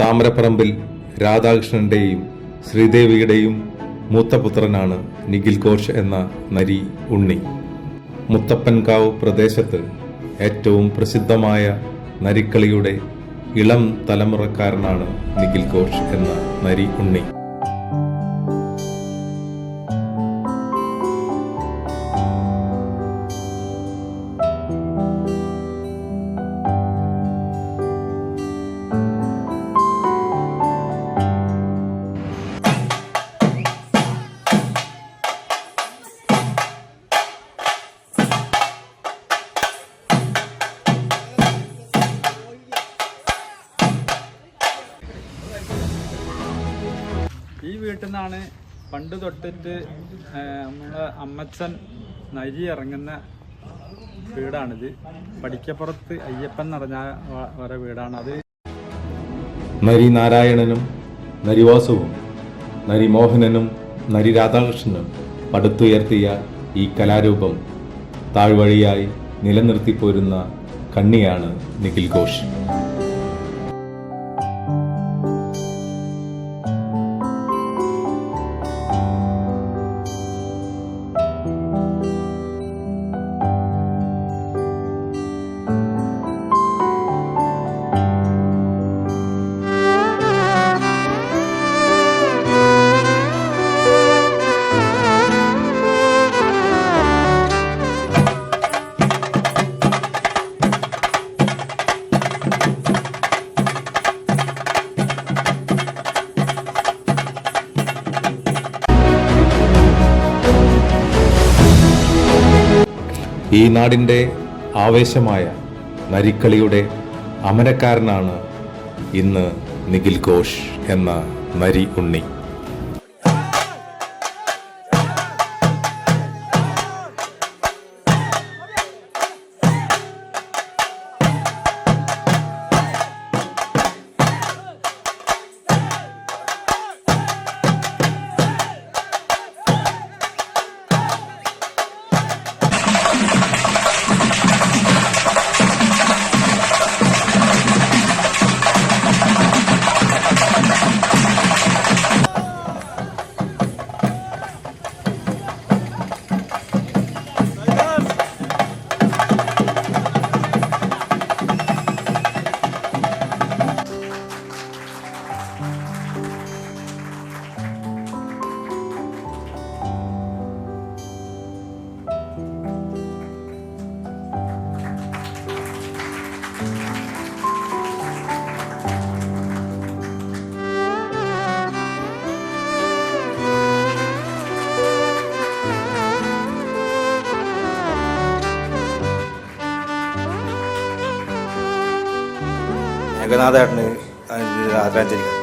താമരപ്പറമ്പിൽ രാധാകൃഷ്ണന്റെയും ശ്രീദേവിയുടെയും മൂത്തപുത്രനാണ് നിഖിൽ ഘോഷ് എന്ന നരി ഉണ്ണി. മുത്തപ്പൻകാവ് പ്രദേശത്ത് ഏറ്റവും പ്രസിദ്ധമായ നരിക്കളിയുടെ ഇളം തലമുറക്കാരനാണ് നിഖിൽ ഘോഷ് എന്ന നരി ഉണ്ണി. ഈ വീട്ടിൽ നിന്നാണ് പണ്ട് തൊട്ടിട്ട് നമ്മളെ അമ്മച്ചൻ നരി ഇറങ്ങുന്ന വീടാണിത്. പടിക്കപ്പുറത്ത് അയ്യപ്പൻ നിറഞ്ഞ വരെ വീടാണത് നരി നാരായണനും നരിവാസുവും നരിമോഹനനും നരി രാധാകൃഷ്ണനും പടുത്തുയർത്തിയ ഈ കലാരൂപം താഴ്വഴിയായി നിലനിർത്തിപ്പോരുന്ന കണ്ണിയാണ് നിഖിൽ ഘോഷ്. ഈ നാടിന്റെ ആവേശമായ നരിക്കളിയുടെ അമരക്കാരനാണ് ഇന്ന് നിഖിൽ ഘോഷ് എന്ന നരി ഉണ്ണി. ഏകനാഥേട്ടന് ആദരാഞ്ജലികൾ.